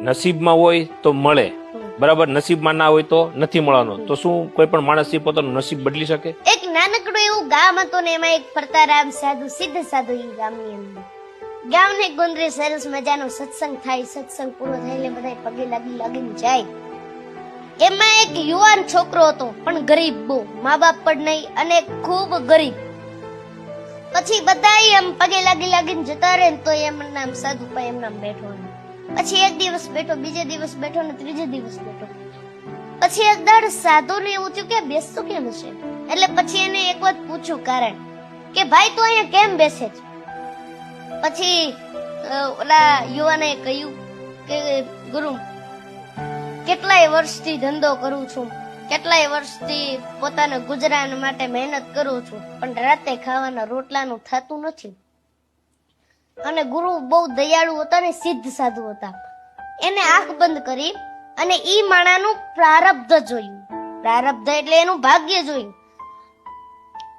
નસીબમાં હોય તો મળે. બરાબર? નસીબમાં ના હોય તો નથી મળવાનો. તો શું કોઈ પણ માણસ પોતાનું નસીબ બદલી શકે? એક નાનકડું એવું ગામ હતું ને એમાં એક ફરતારામ સાધુ, સિદ્ધ સાધુ એ ગામની અંદર. ગામને ગુંદરી સરસ મજાનો સત્સંગ થાય, સત્સંગ પૂરો થાય એટલે બધા પગે લાગી લાગીને જાય. એમાં એક યુવાન છોકરો હતો, પણ ગરીબ બહુ. મા બાપ પણ નહીં, અને ખૂબ ગરીબ. પછી બધા એમ પગે લાગી લાગીને જતા રહે તો એમ નામ સાધુ ભાઈ એમ નામ બેઠો પછી એક દિવસ બેઠો, બીજે દિવસ બેઠો ને ત્રીજે દિવસ બેઠો. પછી એક દાડ સાધુને એવું થયું કે બેસતું કેમ છે એટલે પછી એને એક વાત પૂછ્યું કારણ કે, ભાઈ, તું અહીંયા કેમ બેસે છે? પછી ઓલા યુવાને કહ્યું કે, ગુરુ, કેટલાય વર્ષથી ધંધો કરું છું. કેટલાય વર્ષથી પોતાના ગુજરાન માટે મહેનત કરું છું. પણ રાતે ખાવાના રોટલાનું થતું નથી. અને ગુરુ બહુ દયાળુ હતા અને સિદ્ધ સાધુ હતા. એને આંખ બંધ કરી અને ઈ માણાનું પ્રારબ્ધ જોયું. પ્રારબ્ધ એટલે એનું ભાગ્ય જોયું.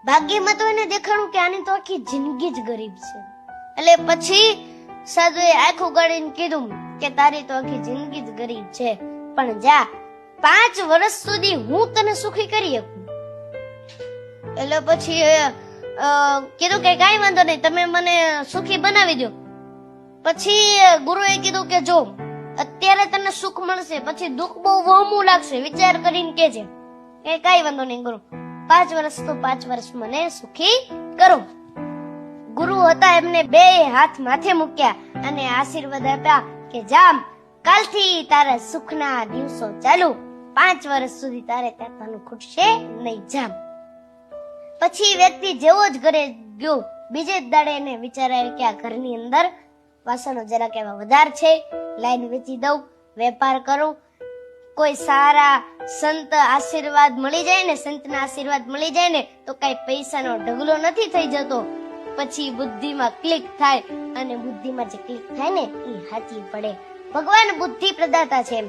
ભાગ્યમાં તો એને દેખાણું કે આની તો આખી જિંદગી જ ગરીબ છે. એટલે પછી સાધુએ આંખ ઉગાડીને કીધું કે તારી તો આખી જિંદગી જ ગરીબ છે, પણ જા, પાંચ વર્ષ સુધી હું તને સુખી કરી શકું. એટલે પછી કીધું કે કાંઈ વાંધો નહીં, તમે મને સુખી બનાવી દો પછી ગુરુએ કીધું કે જો, અત્યારે તને સુખ મળશે, પછી દુઃખ બહુ વહમું લાગશે, વિચાર કરીને કેજે કે કાંઈ વાંધો નહીં ગુરુ, પાંચ વર્ષ તો પાંચ વર્ષ મને સુખી કરો. ગુરુ હતા એમને બે હાથ માથે મૂક્યા અને આશીર્વાદ આપ્યા કે જામ, કાલથી તારા સુખના દિવસો ચાલુ. પાંચ વર્ષ સુધી તારે ત્યાં ખૂટશે નહીં, જામ. પછી વ્યક્તિ જેવો જ ઘરે ગયો. બીજે જ દાડે એને વિચાર આવ્યો કે આ ઘરની અંદર વાસણો જરાક એવા વધાર છે. લાઈન વેચી દઉં, વેપાર કરું. કોઈ સારા સંત આશીર્વાદ મળી જાય ને, સંતના આશીર્વાદ મળી જાય ને, તો કઈ પૈસાનો ઢગલો નથી થઈ જતો. પછી બુદ્ધિમાં ક્લિક થાય અને બુદ્ધિમાં જે ક્લિક થાય ને એ હાચી પડે. ભગવાન બુદ્ધિ પ્રદાતા છે.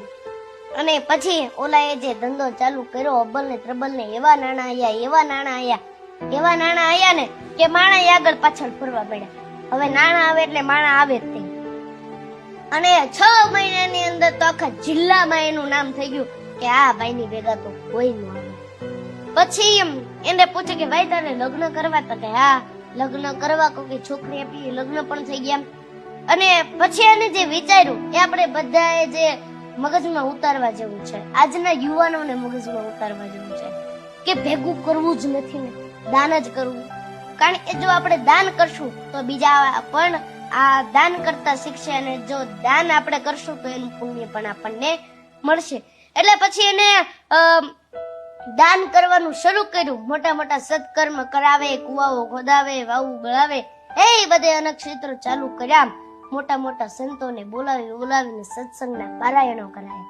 અને પછી ઓલાએ જે ધંધો ચાલુ કર્યો અબલ ને ત્રબલ ને એવા નાણા આયા, એવા નાણા આયા. એવા નાણા આયા ને કે માણા આગળ પાછળ ફરવા પડ્યા. હવે નાણા આવે એટલે માણા આવે જ તે અને છ મહિનાની અંદર તો આખા જિલ્લામાં એનું નામ થઈ ગયું કે આ ભાઈની ભેગા તો કોઈ ન આવે. પછી એમ એને પૂછે કે ભાઈ તારે લગ્ન કરવા તો કે હા, લગ્ન કરવા કોઈ છોકરી આપી લગ્ન પણ થઈ ગયા અને પછી એને જે વિચાર્યું એ આપણે બધાએ જે મગજમાં ઉતારવા જેવું છે, આજના યુવાનોને મગજમાં ઉતારવા જેવું છે, કે ભેગું કરવું જ નથી ને. દાન જ કરવું. કારણ કે જો આપણે દાન કરશું, તો બીજા પણ આ દાન કરતા શીખશે અને જો દાન આપણે કરશું, તો એનું પુણ્ય પણ આપણને મળશે. એટલે પછી એને દાન કરવાનું શરૂ કર્યું. મોટા મોટા સત્કર્મ કરાવે, કુવાઓ ખોદાવે, વાવું ગળાવે. એ બધે અનેક ક્ષેત્રો ચાલુ કર્યા. મોટા મોટા સંતોને બોલાવી, બોલાવીને સત્સંગના પારાયણો કરાય.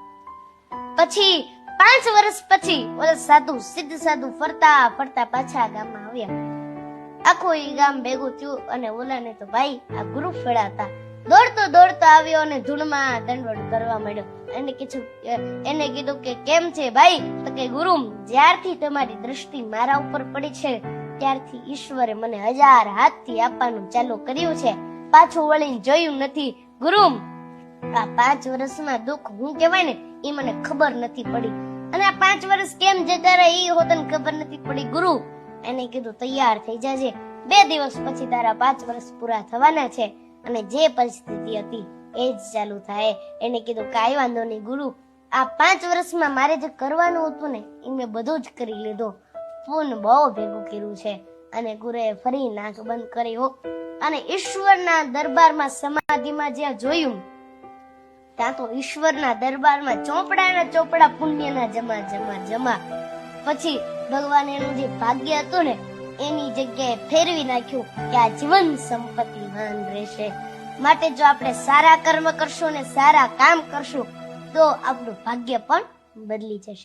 પછી પાંચ વર્ષ પછી ઓલા સાધુ, સિદ્ધ સાધુ ફરતા ફરતા પાછા ગામમાં આવ્યા. આખું એ ગામ ભેગું થયું અને ઓલાને તો ભાઈ આ ગુરુ ફેળાતા દોડતો દોડતો આવ્યો અને ધૂળમાં દંડવડ કરવા માંડ્યો. એને કીધું એને કીધું કે, કેમ છે ભાઈ? તો કે, ગુરુ, જ્યારથી તમારી દ્રષ્ટિ મારા ઉપર પડી છે, ત્યારથી ઈશ્વરે મને હજાર હાથથી આપવાનું ચાલુ કર્યું છે. પાછું વળીને જોયું નથી. ગુરુ, આ પાંચ વર્ષમાં દુઃખ હું કહેવાય ને એ મને ખબર નથી પડી. અને આ પાંચ વર્ષ કેમ જતા રહ્યા એ હોતને ખબર નથી પડી. ગુરુ એને કીધું, તૈયાર થઈ જાજે. બે દિવસ પછી તારા પાંચ વર્ષ પૂરા થવાના છે અને જે પરિસ્થિતિ હતી એ જ ચાલુ થાય. એને કીધું, કાંઈ વાંધો નહીં ગુરુ. આ પાંચ વર્ષમાં મારે જે કરવાનું હતું ને એ મેં બધું જ કરી લીધું. પૂન બહુ ભેગું કર્યું છે. અને ગુરુએ ફરી નાક બંધ કર્યો અને ઈશ્વરના દરબારમાં સમાધિમાં જ્યાં જોયું ત્યાં તો ઈશ્વરના દરબારમાં ચોપડાના ચોપડા પુણ્યના જમા જમા જમા. પછી ભગવાન એનું જે ભાગ્ય હતું ને, એની જગ્યાએ ફેરવી નાખ્યું કે આ જીવન સંપત્તિમાન રહેશે. માટે જો આપણે સારા કર્મ કરશું ને સારા કામ કરશું, તો આપણું ભાગ્ય પણ બદલી જશે.